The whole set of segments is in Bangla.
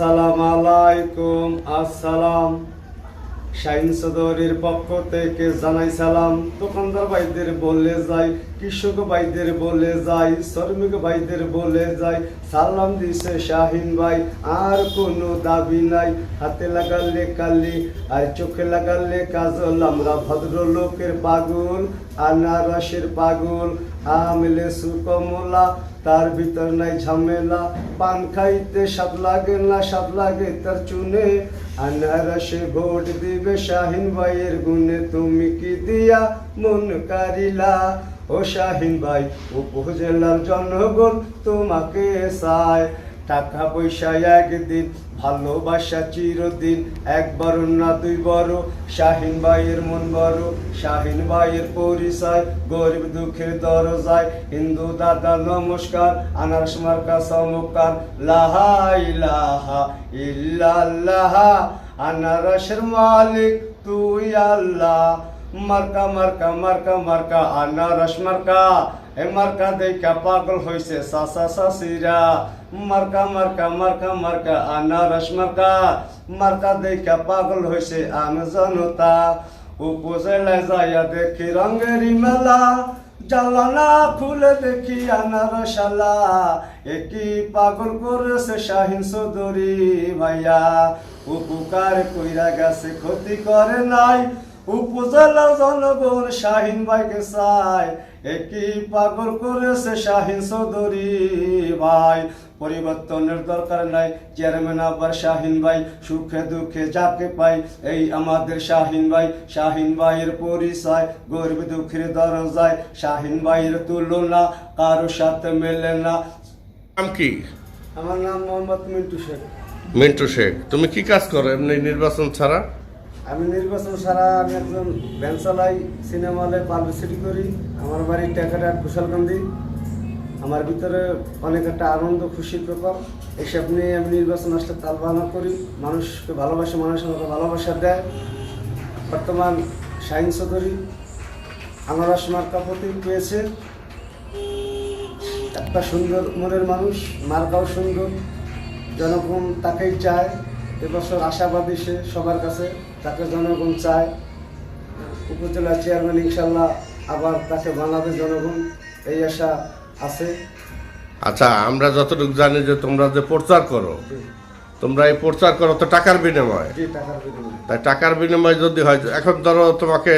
আসসালাম আলাইকুম, আসসালাম। শাহিন সদরের পক্ষ থেকে জানাই সালাম। দোকানদার ভাইদের বলে যাই, কৃষক ভাইদের বলে যাই, শ্রমিক ভাইদের বলে যাই, সালাম দিছে শাহিন ভাই। আর কোনো দাবি নাই। হাতে লাগালে কালি, আর চোখে লাগালে কাজল। আমরা ভদ্রলোকের পাগল, আনারসের পাগল, আমলে সুকমলা তার ভিতর নাই ঝামেলা, পান খাইতে সাপ লাগে না সাপ লাগে তার চুনে। আনারসে ভোট দিবে শাহিন ভাইয়ের গুণে, তুমি কি দিয়া মন কারিলা? ও শাহিন ভাই, উপজেলার জনগণ তোমাকে চায়। টাকা পয়সা একদিন, ভালোবাসা চিরদিন। একবার না দুই বড়, শাহিন ভাইয়ের মন বড়। শাহিন ভাইয়ের পরিচয়, গরিব দুঃখের দরজায়। হিন্দু দাদা, নমস্কার, আনারস মার্কা, চমৎকার। লাহা ইলাহা আনারসের মালিক তুই আল্লাহ। মার্কা মার্কা মার্কা মার্কা, আনারস মার্কা। মার্কা দেখা পাগল হইছে সাসা সাসিরা মার্কা মার্কা মার্কা মার্কা, আনারস মার্কা। মার্কা দেখা পাগল হইছে আম জনতা উপজেলায় যাইয়া দেখি রঙেরই মেলা। জ্বালানা খুলে দেখি আনারসালা একই পাগল করেছে শাহিন চৌধুরী ভাইয়া। উপকার কইরা গেছে, ক্ষতি করে নাই। উপজেলার জনগণ শাহিন ভাইকে চাই একই পাগল করেছে শাহিন চৌধুরী ভাই। পরিবর্তনের দরকার নাই চেয়ারম্যান আবার শাহিন ভাই। সুখে দুঃখে যাকে পাই এই আমাদের শাহিন ভাই। শাহিন ভাইয়ের পরিচয় গরিব দুঃখের দরজায়। শাহিন ভাইয়ের তুলনা কারও সাথে মেলে না। নাম কি? আমার নাম মোহাম্মদ মিন্টু শেখ। মিন্টু শেখ তুমি কি কাজ করো এমনি নির্বাচন ছাড়া? আমি নির্বাচন সারা আমি একজন ভ্যান চালাই সিনেমা হলে পাবলিসিটি করি। আমার বাড়ি টেকাটা কুশালকান্দি আমার ভিতরে অনেক একটা আনন্দ খুশির ব্যাপার এইসব নিয়ে আমি নির্বাচন আসলে তাল বাহানা করি। মানুষকে ভালোবাসে, মানুষ আমাকে ভালোবাসা দেয়। বর্তমান শাহিন চৌধুরী আনারস মার্কা প্রতীক পেয়েছে। একটা সুন্দর মনের মানুষ, মার্কাও সুন্দর। জনগণ তাকেই চায়। এবছর আশাবাদী সে সবার কাছে তাকে জনগণ চায়। উপজেলা চেয়ারম্যান ইনশাল্লাহ আবার তাকে বাংলাদেশ জনগণ এই আশা আছে। আচ্ছা আমরা যতটুকু জানি যে তোমরা যে প্রচার করো তোমরা এই প্রচার করো তো টাকার বিনিময়ে? তাই টাকার বিনিময়ে যদি হয় এখন ধরো তোমাকে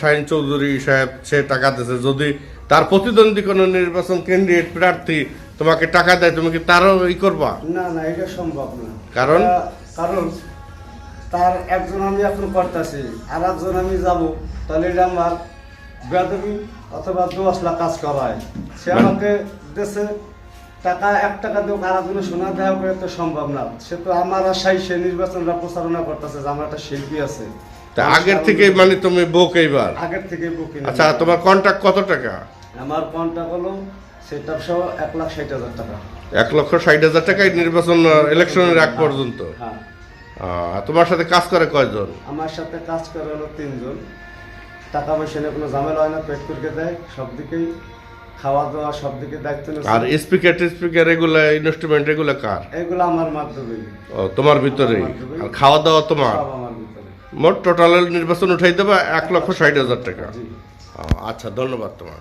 শাহিন চৌধুরী সাহেব সে টাকা দিয়েছে যদি তার প্রতিদ্বন্দ্বী কোনো নির্বাচন ক্যান্ডিডেট প্রার্থী তোমাকে টাকা দেয় তুমি কি তারও ই করবা? না না এটা সম্ভব না। কারণ? কারণ তার একজন আমি এখন করতেছি আর একজন আমি যাব তাহলে এটা আমার বেদবি অথবা দোয়াশলা কাজ করায়। সে আমাকে দেশে টাকা এক টাকা দেব আর একজনে সোনা দেওয়া করে তো সম্ভব না। সে তো আমার আশাই সে নির্বাচনটা প্রচারণা করতেছে যে আমার একটা শিল্পী আছে। তা আগের থেকে মানে তুমি বুক এইবার আগের থেকে বুকিং আচ্ছা তোমার কন্ট্রাক্ট কত টাকা? আমার কন্ট্রাক্ট হলো সেটা সহ এক লাখ ষাট হাজার টাকা। এক লক্ষ ষাট হাজার টাকায় নির্বাচন ইলেকশনের আগ পর্যন্ত? হ্যাঁ। তোমার সাথে কাজ করে কয়জন? আমার সাথে কাজ করে হলো তিনজন। টাকা পয়সা নিয়ে কোনো ঝামেলা হয় না পেট করে দেয় সব দিকেই খাওয়া দাওয়া সব দিকে দায়িত্ব নিচ্ছে। আর স্পিকার টিস্পিকার এগুলা ইনস্ট্রুমেন্ট এগুলা কার? এগুলো আমার মাধ্যমেই। ও তোমার ভিতরেই? আর খাওয়া দাওয়া তোমার? আমার ভিতরে মোট টোটাল নির্বাচন উঠাই দেবা এক লক্ষ ষাট হাজার টাকা। আচ্ছা ধন্যবাদ তোমার